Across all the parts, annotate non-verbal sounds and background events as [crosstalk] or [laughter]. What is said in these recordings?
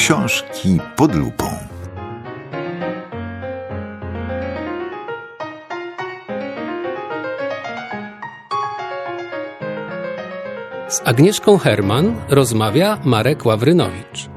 Książki pod lupą. Z Agnieszką Herman rozmawia Marek Ławrynowicz.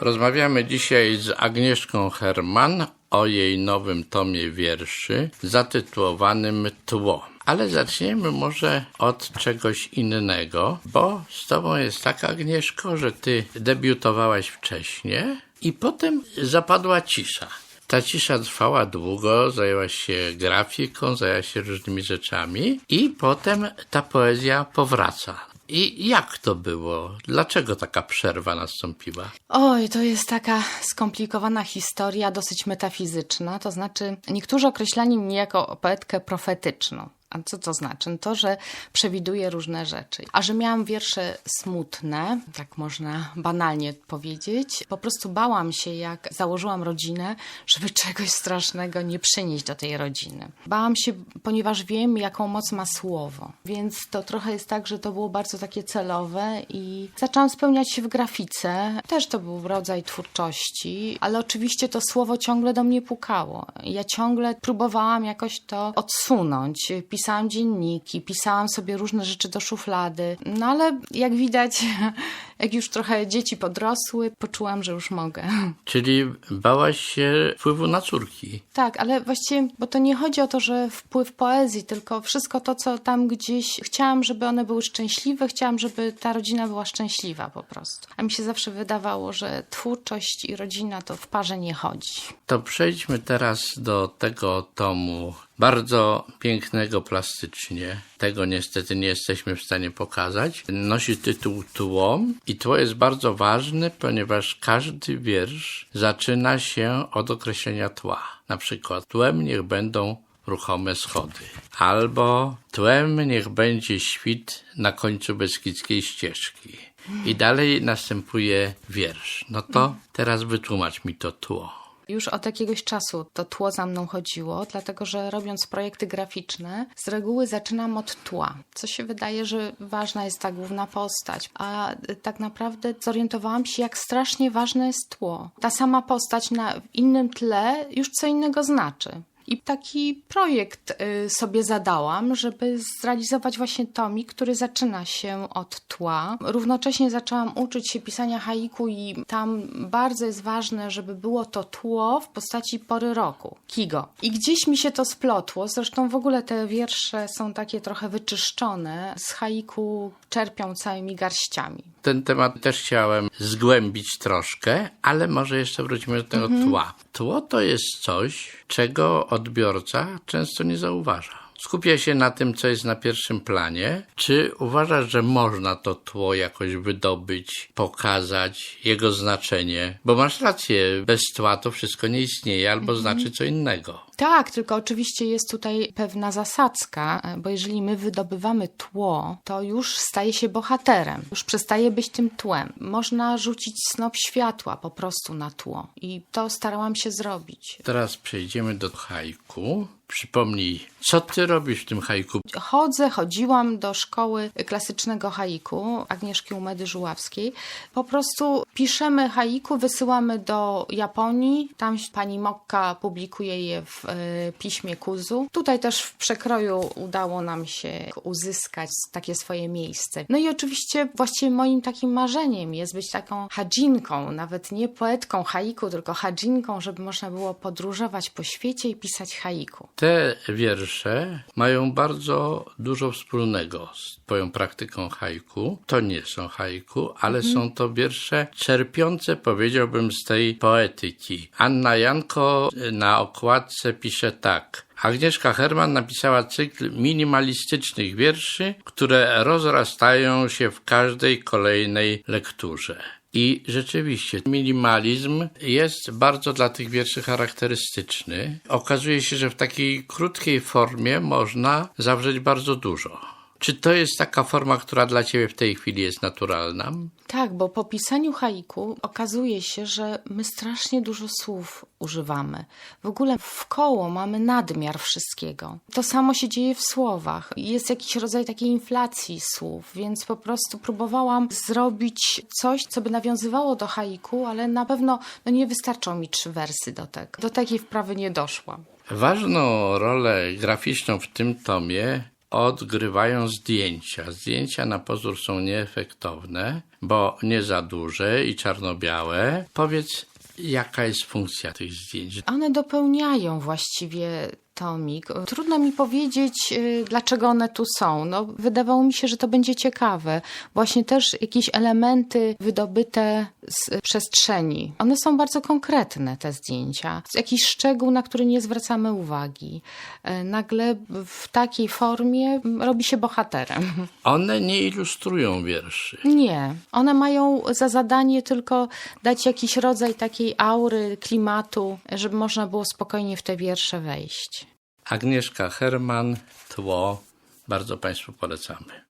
Rozmawiamy dzisiaj z Agnieszką Herman o jej nowym tomie wierszy zatytułowanym Tło. Ale zaczniemy może od czegoś innego, bo z tobą jest tak, Agnieszko, że ty debiutowałaś wcześniej i potem zapadła cisza. Ta cisza trwała długo, zajęłaś się grafiką, zajęłaś się różnymi rzeczami i potem ta poezja powraca. I jak to było? Dlaczego taka przerwa nastąpiła? Oj, to jest taka skomplikowana historia, dosyć metafizyczna. To znaczy, niektórzy określali mnie jako poetkę profetyczną. A co to znaczy? No to, że przewiduję różne rzeczy. A że miałam wiersze smutne, tak można banalnie powiedzieć, po prostu bałam się, jak założyłam rodzinę, żeby [laughs] czegoś strasznego nie przynieść do tej rodziny. Bałam się, ponieważ wiem, jaką moc ma słowo. Więc to trochę jest tak, że to było bardzo takie celowe i zaczęłam spełniać się w grafice. Też to był rodzaj twórczości, ale oczywiście to słowo ciągle do mnie pukało. Ja ciągle próbowałam jakoś to odsunąć. Pisałam dzienniki, pisałam sobie różne rzeczy do szuflady. No ale jak widać, [laughs] jak już trochę dzieci podrosły, poczułam, że już mogę. [laughs] Czyli bałaś się wpływu na córki. Tak, ale właściwie, bo to nie chodzi o to, że wpływ poezji, tylko wszystko to, co tam gdzieś chciałam, żeby one były szczęśliwe, chciałam, żeby ta rodzina była szczęśliwa po prostu. A mi się zawsze wydawało, że twórczość i rodzina to w parze nie chodzi. To przejdźmy teraz do tego tomu bardzo pięknego plastycznie. Tego niestety nie jesteśmy w stanie pokazać. Nosi tytuł Tło i tło jest bardzo ważne, ponieważ każdy wiersz zaczyna się od określenia tła. Na przykład tłem niech będą ruchome schody. Albo tłem niech będzie świt na końcu Beskidzkiej ścieżki. I dalej następuje wiersz. No to teraz wytłumacz mi to tło. Już od jakiegoś czasu to tło za mną chodziło, dlatego że robiąc projekty graficzne, z reguły zaczynam od tła. Co się wydaje, że ważna jest ta główna postać, a tak naprawdę zorientowałam się, jak strasznie ważne jest tło. Ta sama postać na innym tle już co innego znaczy. I taki projekt y, sobie zadałam, żeby zrealizować właśnie tomik, który zaczyna się od tła. Równocześnie zaczęłam uczyć się pisania haiku i tam bardzo jest ważne, żeby było to tło w postaci pory roku, kigo. I gdzieś mi się to splotło, zresztą w ogóle te wiersze są takie trochę wyczyszczone, z haiku czerpią całymi garściami. Ten temat też chciałem zgłębić troszkę, ale może jeszcze wrócimy do tego tła. Tło to jest coś, czego odbiorca często nie zauważa. Skupia się na tym, co jest na pierwszym planie. Czy uważasz, że można to tło jakoś wydobyć, pokazać, jego znaczenie? Bo masz rację, bez tła to wszystko nie istnieje albo znaczy co innego. Tak, tylko oczywiście jest tutaj pewna zasadzka, bo jeżeli my wydobywamy tło, to już staje się bohaterem, już przestaje być tym tłem. Można rzucić snop światła po prostu na tło i to starałam się zrobić. Teraz przejdziemy do haiku. Przypomnij, co ty robisz w tym haiku? Chodzę, chodziłam do szkoły klasycznego haiku Agnieszki Umedy Żuławskiej. Po prostu piszemy haiku, wysyłamy do Japonii. Tam pani Mokka publikuje je w e, piśmie Kuzu. Tutaj też w przekroju udało nam się uzyskać takie swoje miejsce. No i oczywiście właściwie moim takim marzeniem jest być taką hadzinką, nawet nie poetką haiku, tylko hadzinką, żeby można było podróżować po świecie i pisać haiku. Te wiersze mają bardzo dużo wspólnego z twoją praktyką haiku. To nie są haiku, ale są to wiersze czerpiące, powiedziałbym, z tej poetyki. Anna Janko na okładce pisze tak. Agnieszka Herman napisała cykl minimalistycznych wierszy, które rozrastają się w każdej kolejnej lekturze. I rzeczywiście minimalizm jest bardzo dla tych wierszy charakterystyczny. Okazuje się, że w takiej krótkiej formie można zawrzeć bardzo dużo. Czy to jest taka forma, która dla ciebie w tej chwili jest naturalna? Tak, bo po pisaniu haiku okazuje się, że my strasznie dużo słów używamy. W ogóle w koło mamy nadmiar wszystkiego. To samo się dzieje w słowach. Jest jakiś rodzaj takiej inflacji słów, więc po prostu próbowałam zrobić coś, co by nawiązywało do haiku, ale na pewno no nie wystarczą mi trzy wersy do tego. Do takiej wprawy nie doszłam. Ważną rolę graficzną w tym tomie odgrywają zdjęcia. Zdjęcia na pozór są nieefektowne, bo nie za duże i czarno-białe. Powiedz, jaka jest funkcja tych zdjęć? One dopełniają właściwie tomik. Trudno mi powiedzieć, y, dlaczego one tu są. No, wydawało mi się, że to będzie ciekawe. Właśnie też jakieś elementy wydobyte z przestrzeni. One są bardzo konkretne, te zdjęcia. Jakiś szczegół, na który nie zwracamy uwagi. E, Nagle w takiej formie robi się bohaterem. One nie ilustrują wierszy. Nie, one mają za zadanie tylko dać jakiś rodzaj takiej aury, klimatu, żeby można było spokojnie w te wiersze wejść. Agnieszka Herman, Tło. Bardzo Państwu polecamy.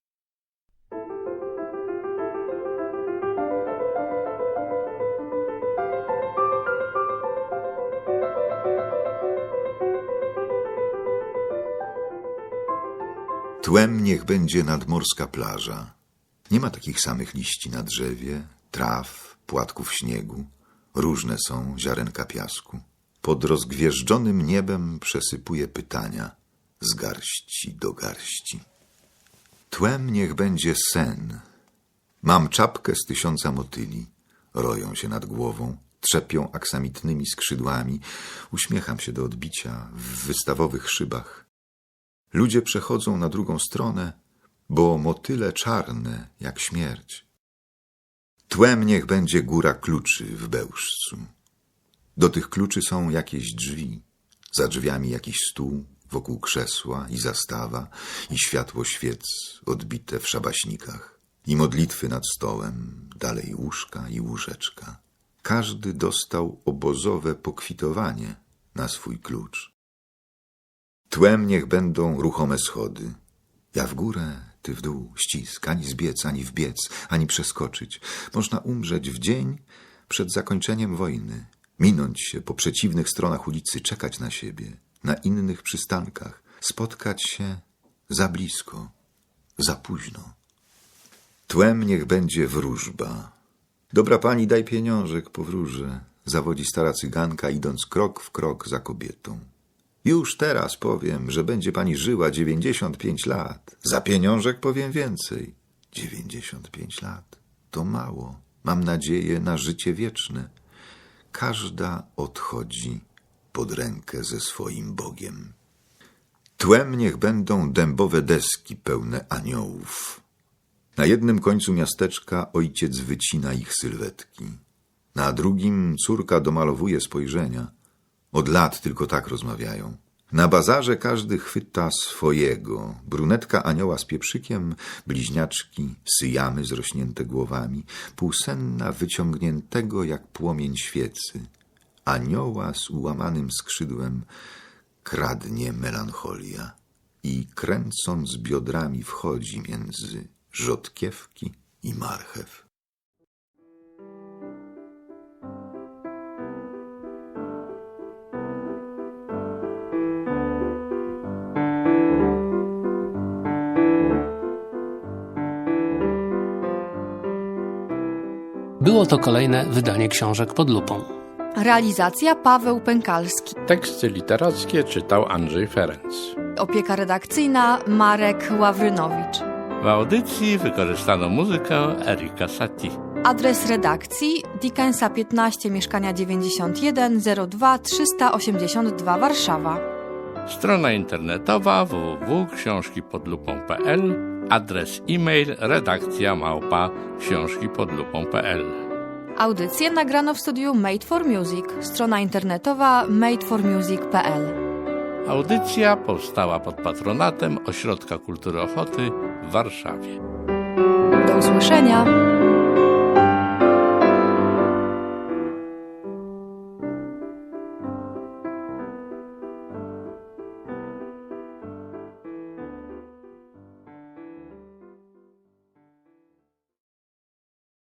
Tłem niech będzie nadmorska plaża. Nie ma takich samych liści na drzewie, traw, płatków śniegu. Różne są ziarenka piasku. Pod rozgwieżdżonym niebem przesypuje pytania z garści do garści. Tłem niech będzie sen. Mam czapkę z tysiąca motyli. Roją się nad głową, trzepią aksamitnymi skrzydłami. Uśmiecham się do odbicia w wystawowych szybach. Ludzie przechodzą na drugą stronę, bo motyle czarne jak śmierć. Tłem niech będzie góra kluczy w Bełżcu. Do tych kluczy są jakieś drzwi, za drzwiami jakiś stół, wokół krzesła i zastawa, i światło świec odbite w szabaśnikach, i modlitwy nad stołem, dalej łóżka i łóżeczka. Każdy dostał obozowe pokwitowanie na swój klucz. Tłem niech będą ruchome schody. Ja w górę, ty w dół, ścisk, ani zbiec, ani wbiec, ani przeskoczyć. Można umrzeć w dzień przed zakończeniem wojny, minąć się po przeciwnych stronach ulicy, czekać na siebie, na innych przystankach, spotkać się za blisko, za późno. Tłem niech będzie wróżba. Dobra pani, daj pieniążek, powróżę, zawodzi stara cyganka, idąc krok w krok za kobietą. Już teraz powiem, że będzie pani żyła dziewięćdziesiąt pięć lat. Za pieniążek powiem więcej. Dziewięćdziesiąt pięć lat. To mało. Mam nadzieję na życie wieczne. Każda odchodzi pod rękę ze swoim Bogiem. Tłem niech będą dębowe deski pełne aniołów. Na jednym końcu miasteczka ojciec wycina ich sylwetki. Na drugim córka domalowuje spojrzenia. Od lat tylko tak rozmawiają. Na bazarze każdy chwyta swojego. Brunetka anioła z pieprzykiem, bliźniaczki, syjamy zrośnięte głowami, półsenna wyciągniętego jak płomień świecy. Anioła z ułamanym skrzydłem kradnie melancholia i kręcąc biodrami wchodzi między rzodkiewki i marchew. Było to kolejne wydanie książek pod lupą. Realizacja Paweł Pękalski. Teksty literackie czytał Andrzej Ferenc. Opieka redakcyjna Marek Ławrynowicz. W audycji wykorzystano muzykę Erika Satie. Adres redakcji Dickensa 15 mieszkania 91 02 382 Warszawa. Strona internetowa www.książkipodlupą.pl Adres e-mail redakcja małpa książkipodlupą.pl Audycję nagrano w studiu Made for Music. Strona internetowa madeformusic.pl. Audycja powstała pod patronatem Ośrodka Kultury Ochoty w Warszawie. Do usłyszenia.